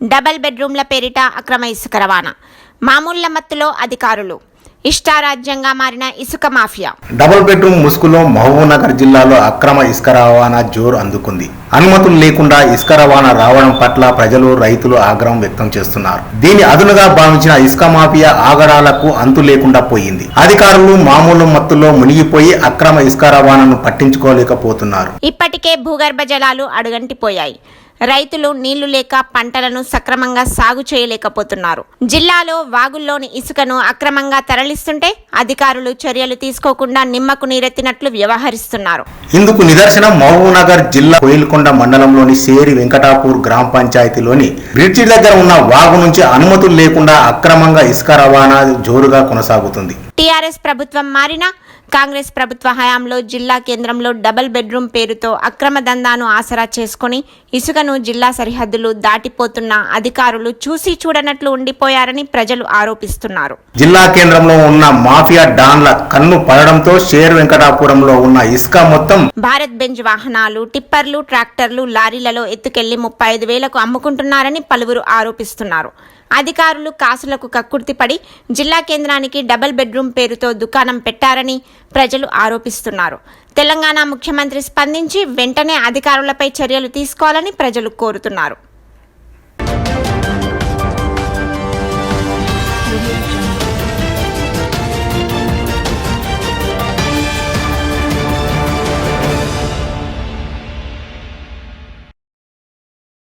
Double బెడ్రూమ్ల పేరిట అక్రమ ఇసుక రవాణా. మామూళ్ళ మత్తులో అధికారులు. ఇష్టారాజ్యంగా మారిన ఇసుక మాఫియా. డబుల్ బెడ్రూమ్ ముసుగులో మహబూబ్నగర్ జిల్లాలో అక్రమ ఇసుక రవాణా జోరు అందుకుంది. అనుమతులు లేకుండా ఇసుక రవాణా రావడం పట్ల ప్రజలు రైతులు ఆగ్రహం వ్యక్తం చేస్తున్నారు. దీని అదునుగా భావించిన ఇసుక మాఫియా ఆగడాలకు అంతు లేకుండా పోయింది. అధికారులు మామూలు మత్తులో మునిగిపోయి అక్రమ ఇసుక రవాణాను పట్టించుకోలేకపోతున్నారు. ఇప్పటికే భూగర్భ జలాలు అడుగంటిపోయాయి. రైతులు నీళ్ళు లేక పంటలను సక్రమంగా సాగు చేయలేకపోతున్నారు. జిల్లాలో వాగుల్లోని ఇసుకను అక్రమంగా తరలిస్తుంటే అధికారులు చర్యలు తీసుకోకుండా నిమ్మకు నీరెత్తినట్లు వ్యవహరిస్తున్నారు. ఇందుకు నిదర్శనం మహబూబ్నగర్ జిల్లా కోయిల్కొండ మండలంలోని సేరి వెంకటాపూర్ గ్రామ పంచాయతీలోని బ్రిడ్జి దగ్గర ఉన్న వాగు నుంచి అనుమతులు లేకుండా అక్రమంగా ఇసుక రవాణా జోరుగా కొనసాగుతుంది. టీఆర్ఎస్ ప్రభుత్వం మారినా కాంగ్రెస్ ప్రభుత్వ హయాంలో జిల్లా కేంద్రంలో డబుల్ బెడ్రూమ్ పేరుతో అక్రమ దందాను ఆసరా చేసుకుని ఇసుకను జిల్లా సరిహద్దులు దాటిపోతున్న అధికారులు చూసి చూడనట్లు ఉండిపోయారని ప్రజలు ఆరోపిస్తున్నారు. జిల్లా కేంద్రంలో ఉన్న మాఫియా డాన్ల కన్ను పడడంతో షేర్ వెంకటాపురంలో ఉన్న ఇసుక మొత్తం భారత్ బెంజ్ వాహనాలు టిప్పర్లు ట్రాక్టర్లు లారీలలో ఎత్తుకెళ్ళి ముప్పై ఐదు వేలకు అమ్ముకుంటున్నారని పలువురు ఆరోపిస్తున్నారు. అధికారులు కాసులకు కక్కుర్తిపడి జిల్లా కేంద్రానికి డబుల్ బెడ్రూమ్ పథకం పేరుతో దుకాణం పెట్టారని ప్రజలు ఆరోపిస్తున్నారు. తెలంగాణ ముఖ్యమంత్రి స్పందించి వెంటనే అధికారులపై చర్యలు తీసుకోవాలని ప్రజలు కోరుతున్నారు.